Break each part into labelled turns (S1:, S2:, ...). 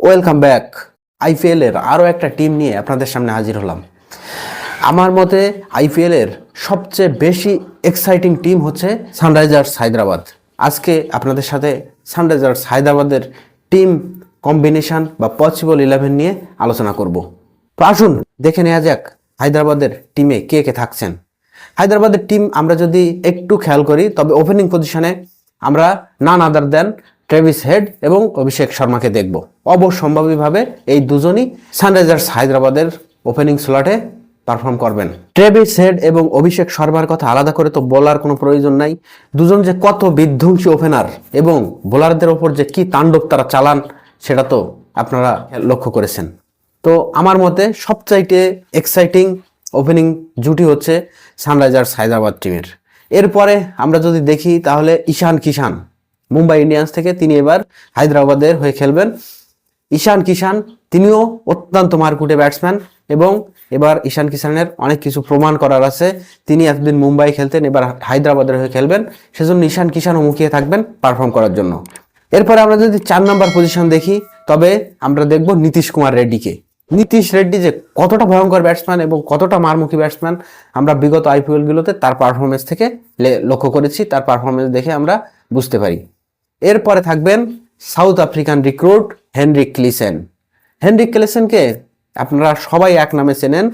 S1: Welcome back IPL এর আরও একটা টিম নিয়ে আপনাদের সামনে হাজির হলাম। আমার মতে আইপিএল এর সবচেয়ে বেশি এক্সাইটিং টিম হচ্ছে সানরাইজার্স হায়দ্রাবাদ। আজকে আপনাদের সাথে সানরাইজার্স হায়দ্রাবাদের টিম কম্বিনেশন বা পসিবল ইলেভেন নিয়ে আলোচনা করব। তো আসুন, দেখে নেওয়া যাক হায়দ্রাবাদের টিমে কে কে থাকছেন। হায়দ্রাবাদের টিম আমরা যদি একটু খেয়াল করি, তবে ওপেনিং পজিশনে আমরা নান আদার দেন ট্রেভিস হেড এবং অভিষেক শর্মাকে দেখব। অবসম্ভাবীভাবে এই দুজনই সানরাইজার্স হায়দ্রাবাদের ওপেনিং স্লটে পারফর্ম করবেন। ট্রেভিস হেড এবং অভিষেক শর্মার কথা আলাদা করে তো বলার কোনো প্রয়োজন নাই। দুজন যে কত বিধ্বংসী ওপেনার এবং বোলারদের ওপর যে কি তাণ্ডব তারা চালান, সেটা তো আপনারা লক্ষ্য করেছেন। তো আমার মতে সবচাইতে এক্সাইটিং ওপেনিং জুটি হচ্ছে সানরাইজার্স হায়দ্রাবাদ টিমের এরপরে আমরা যদি দেখি তাহলে ঈশান কিষান মুম্বাই ইন্ডিয়ান্স থেকে তিনি এবার হায়দ্রাবাদের হয়ে খেলবেন। ঈশান কিষান, তিনিও অত্যন্ত মারকুটে ব্যাটসম্যান এবং এবার ঈশান কিষানের অনেক কিছু প্রমাণ করার আছে। তিনি এতদিন মুম্বাই খেলতেন, এবার হায়দ্রাবাদের হয়ে খেলবেন। সেজন্য ঈশান কিষানও মুখিয়ে থাকবেন পারফর্ম করার জন্য। এরপরে আমরা যদি চার নম্বর পজিশন দেখি, তবে আমরা দেখব নীতিশ কুমার রেড্ডিকে। নীতিশ রেড্ডি যে কতটা ভয়ঙ্কর ব্যাটসম্যান এবং কতটা মারমুখী ব্যাটসম্যান আমরা বিগত আইপিএলগুলোতে তার পারফরমেন্স থেকে লক্ষ্য করেছি। তার পারফরমেন্স দেখে আমরা বুঝতে পারি। এরপরে থাকবেন South African recruit Heinrich Klaasen. Heinrich ক্লিসেনকে আপনারা সবাই এক নামে চেনেন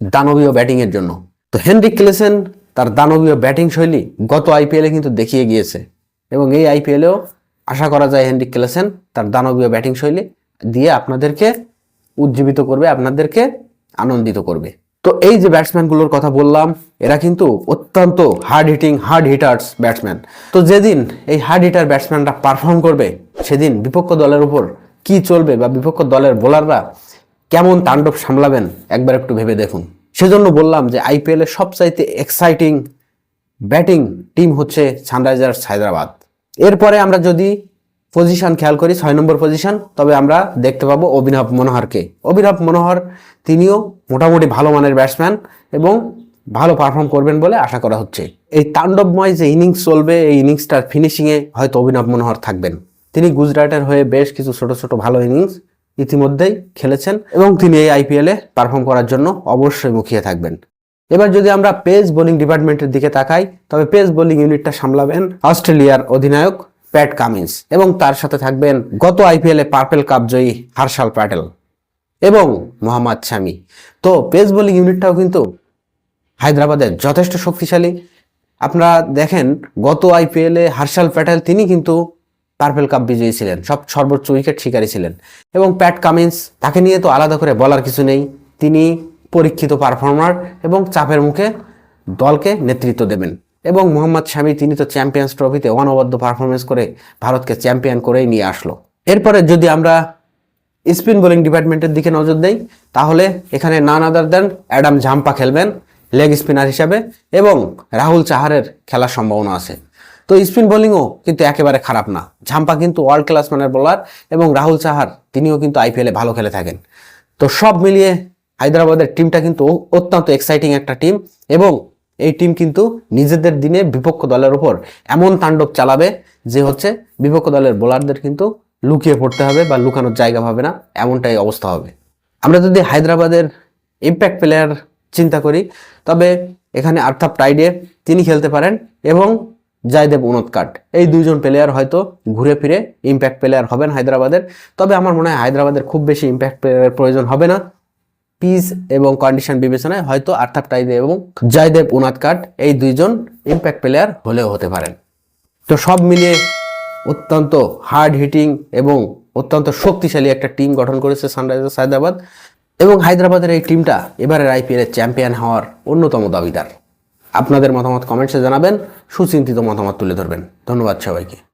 S1: দানবীয় ব্যাটিংয়ের জন্য। তো হেনরিক ক্লিসেন তার দানবীয় ব্যাটিং শৈলী গত আইপিএলে কিন্তু দেখিয়ে গিয়েছে এবং এই আইপিএলেও আশা করা যায় হেনরিক ক্লিসেন তার দানবীয় ব্যাটিং শৈলী দিয়ে আপনাদেরকে উজ্জীবিত করবে, আপনাদেরকে আনন্দিত করবে। তো এই যে ব্যাটসম্যানগুলোর কথা বললাম, এরা কিন্তু অত্যন্ত hard hitting hard hitters batsman তো যেদিন এই হার্ড হিটার ব্যাটসম্যানরা পারফর্ম করবে, সেদিন বিপক্ষ দলের উপর কি চলবে বা বিপক্ষ দলের বোলাররা কেমন তাণ্ডব সামলাবেন, একবার একটু ভেবে দেখুন। সেজন্য বললাম যে আইপিএল এর সবচাইতে এক্সাইটিং ব্যাটিং টিম হচ্ছে সানরাইজার্স হায়দ্রাবাদ। এরপরে আমরা যদি পজিশন খেয়াল করি, ছয় নম্বর পজিশন তবে আমরা দেখতে পাবো অভিনব মনোহরকে। অভিনব মনোহর তিনিও মোটামুটি ভালো মানের ব্যাটসম্যান এবং ভালো পারফর্ম করবেন বলে আশা করা হচ্ছে। এই তাণ্ডবময় যে ইনিংস চলবে, এই ইনিংসটার ফিনিশিংয়ে হয়তো অভিনব মনোহর থাকবেন। তিনি গুজরাটের হয়ে বেশ কিছু ছোট ছোট ভালো ইনিংস ইতিমধ্যেই খেলেছেন এবং তিনি এই আইপিএলে পারফর্ম করার জন্য অবশ্যই মুখিয়ে থাকবেন। এবার যদি আমরা পেস বোলিং ডিপার্টমেন্টের দিকে তাকাই, তবে পেস বোলিং ইউনিটটা সামলাবেন অস্ট্রেলিয়ার অধিনায়ক প্যাট কামিন্স এবং তার সাথে থাকবেন গত আইপিএলে পার্পেল কাপ জয়ী হার্শাল প্যাটেল এবং মোহাম্মদ শামি তো পেস বোলিং ইউনিটটাও কিন্তু হায়দ্রাবাদের যথেষ্ট শক্তিশালী। আপনারা দেখেন গত আইপিএলে হার্শাল প্যাটেল তিনি কিন্তু পার্পেল কাপ বিজয়ী ছিলেন, সব সর্বোচ্চ উইকেট শিকারী ছিলেন এবং প্যাট কামিন্স তাকে নিয়ে তো আলাদা করে বলার কিছু নেই। তিনি পরীক্ষিত পারফর্মার এবং চাপের মুখে দলকে নেতৃত্ব দেবেন। এবং মোহাম্মদ শামি, তিনি তো চ্যাম্পিয়ন্স ট্রফিতে অনবদ্য পারফরমেন্স করে ভারতকে চ্যাম্পিয়ন করেই নিয়ে আসলো। এরপরে যদি আমরা স্পিন বোলিং ডিপার্টমেন্টের দিকে নজর দেই, তাহলে এখানে নান আদার দেন অ্যাডাম ঝাম্পা খেলবেন লেগ স্পিনার হিসাবে এবং রাহুল চাহারের খেলার সম্ভাবনা আছে। তো স্পিন বোলিংও কিন্তু একেবারে খারাপ না। ঝাম্পা কিন্তু ওয়ার্ল্ড ক্লাস মানের বোলার এবং রাহুল চাহার, তিনিও কিন্তু আইপিএলে ভালো খেলে থাকেন। তো সব মিলিয়ে হায়দ্রাবাদের টিমটা কিন্তু অত্যন্ত এক্সাইটিং একটা টিম এবং এই টিম কিন্তু নিজেদের দিনে বিপক্ষ দলের উপর এমন তাণ্ডব চালাবে যে হচ্ছে বিপক্ষ দলের বোলারদের কিন্তু লুকিয়ে পড়তে হবে বা লুকানোর জায়গা পাবে না, এমনটাই অবস্থা হবে। আমরা যদি হায়দ্রাবাদের ইম্প্যাক্ট প্লেয়ার চিন্তা করি, তবে এখানে আর্থাপ টাইডে, তিনি খেলতে পারেন এবং জয়দেব উনৎকাট। এই দুইজন প্লেয়ার হয়তো ঘুরে ফিরে ইম্প্যাক্ট প্লেয়ার হবেন হায়দ্রাবাদের, তবে আমার মনে হয় হায়দ্রাবাদের খুব বেশি ইম্প্যাক্ট প্লেয়ারের প্রয়োজন হবে না। পিস এবং কন্ডিশন বিবেচনায় হয়তো আর্থাপ টাইদে এবং জয়দেব উনাদকাট এই দুইজন ইম্প্যাক্ট প্লেয়ার হলেও হতে পারেন। তো সব মিলিয়ে অত্যন্ত হার্ড হিটিং এবং অত্যন্ত শক্তিশালী একটা টিম গঠন করেছে সানরাইজার্স হায়দ্রাবাদ এবং হায়দ্রাবাদের এই টিমটা এবারের আইপিএলের চ্যাম্পিয়ন হওয়ার অন্যতম দাবিদার। আপনাদের মতামত কমেন্টসে জানাবেন, সুচিন্তিত মতামত তুলে ধরবেন। ধন্যবাদ সবাইকে।